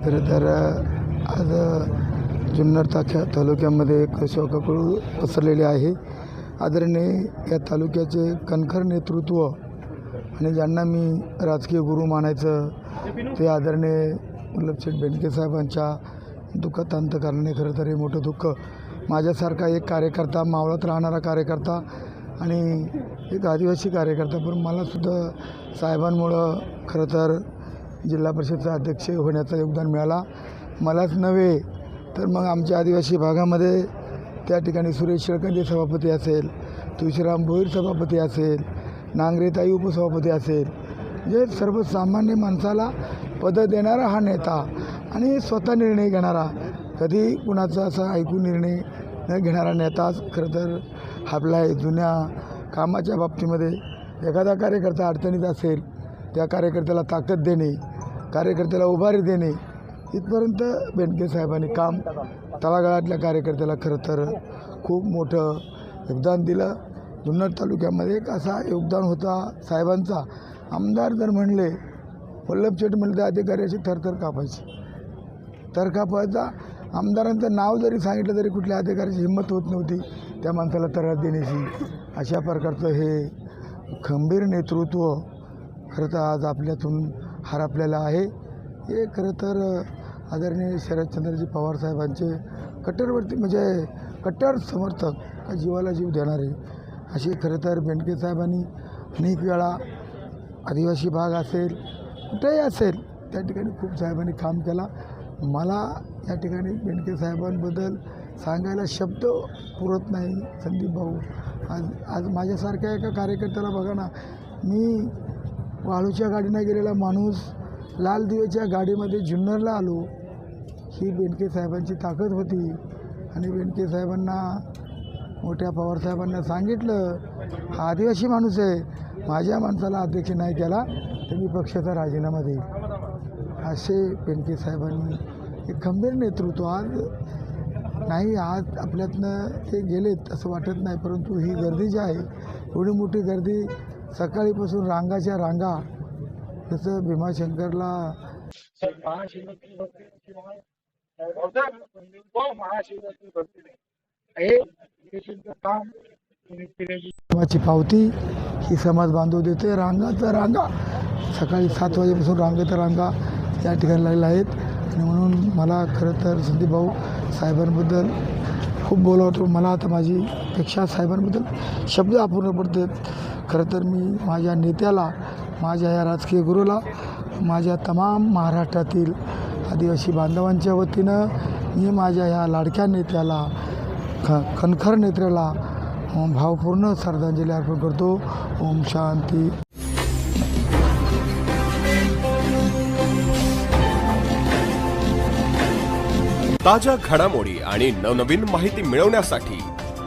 खरं तर आज जुन्नर ताख्या तालुक्यामध्ये एक शोकाकळू पसरलेले आहे. आदरणीय या तालुक्याचे कणखर नेतृत्व आणि ज्यांना मी राजकीय गुरु मानायचं ते आदरणीय वल्लभशेठ बेंडके साहेबांच्या दुःखात अंत करणे खरं तर हे मोठं दुःख. माझ्यासारखा एक कार्यकर्ता मावळात राहणारा कार्यकर्ता आणि एक आदिवासी कार्यकर्ता पण मलासुद्धा साहेबांमुळं खरं तर जिल्हा परिषदचा अध्यक्ष होण्याचं योगदान मिळाला. मलाच नव्हे तर मग आमच्या आदिवासी भागामध्ये त्या ठिकाणी सुरेश शेळकंदे सभापती असेल तुळशीराम भोईर सभापती असेल नांगरेताई उपसभापती असेल जे सर्वसामान्य माणसाला पदं देणारा हा नेता आणि स्वतः निर्णय घेणारा कधी कुणाचा असा ऐकून निर्णय न घेणारा नेताच खरं तर आपला आहे जुन्या कामाच्या बाबतीमध्ये. एखादा कार्यकर्ता अडचणीत असेल त्या कार्यकर्त्याला ताकद देणे कार्यकर्त्याला उभारी देणे इथपर्यंत बेंडके साहेबांनी काम तळागाळातल्या कार्यकर्त्याला खरं तर खूप मोठं योगदान दिलं. जुन्नर तालुक्यामध्ये एक असा योगदान होता साहेबांचा. आमदार जर म्हणले वल्लभचेट म्हणले तर अधिकारी अशी थरथर कापायची. तर कापायचा. आमदारांचं नाव जरी सांगितलं तरी कुठल्या अधिकाऱ्याची हिंमत होत नव्हती त्या माणसाला तरात देण्याची. अशा प्रकारचं हे खंबीर नेतृत्व खरं तर आज आपल्यातून हरपलेला आहे. हे खरं तर आदरणीय शरदचंद्रजी पवार साहेबांचे कट्टरवरती म्हणजे कट्टर समर्थक का जीवाला जीव देणारे असे खरं तर बेंडके साहेबांनी अनेक वेळा आदिवासी भाग असेल कुठेही असेल त्या ठिकाणी खूप साहेबांनी काम केला. मला या ठिकाणी बेंडके साहेबांबद्दल सांगायला शब्द पुरत नाही संदीप भाऊ आज आज माझ्यासारख्या एका कार्यकर्त्याला बघा ना मी वाळूच्या गाडीनं गेलेला माणूस लाल दिवेच्या गाडीमध्ये जुन्नरला आलो. ही बेंडके साहेबांची ताकद होती आणि बेंडके साहेबांना मोठ्या पवारसाहेबांना सांगितलं हा आदिवासी माणूस आहे माझ्या माणसाला अध्यक्ष नाही केला तर मी पक्षाचा राजीनामा देईल. असे बेनके साहेबांनी एक खंबीर नेतृत्व आज नाही आज आपल्यातनं ते गेलेत असं वाटत नाही परंतु ही गर्दी जी आहे एवढी मोठी गर्दी सकाळीपासून रांगाच्या रांगा जसं भीमाशंकरला हे देशाचं काम. तुम्ही केलेली समाजची पावती ही समाज बांधव देते रांगाचं रांगा. सकाळी सात वाजेपासून रांगेत रांगा या ठिकाणी लागलेल्या आहेत. आणि म्हणून मला खरं तर संदीप भाऊ साहेबांबद्दल खूप बोलावतो मला आता माझी पेक्षा साहेबांबद्दल शब्द अपूर्ण पडतात. खरं तर मी माझ्या नेत्याला माझ्या या राजकीय गुरुला माझ्या तमाम महाराष्ट्रातील आदिवासी बांधवांच्या वतीनं मी माझ्या ह्या लाडक्या नेत्याला ख खनखर नेत्याला भावपूर्ण श्रद्धांजली अर्पण करतो. ओम शांती. ताज्या घडामोडी आणि नवनवीन माहिती मिळवण्यासाठी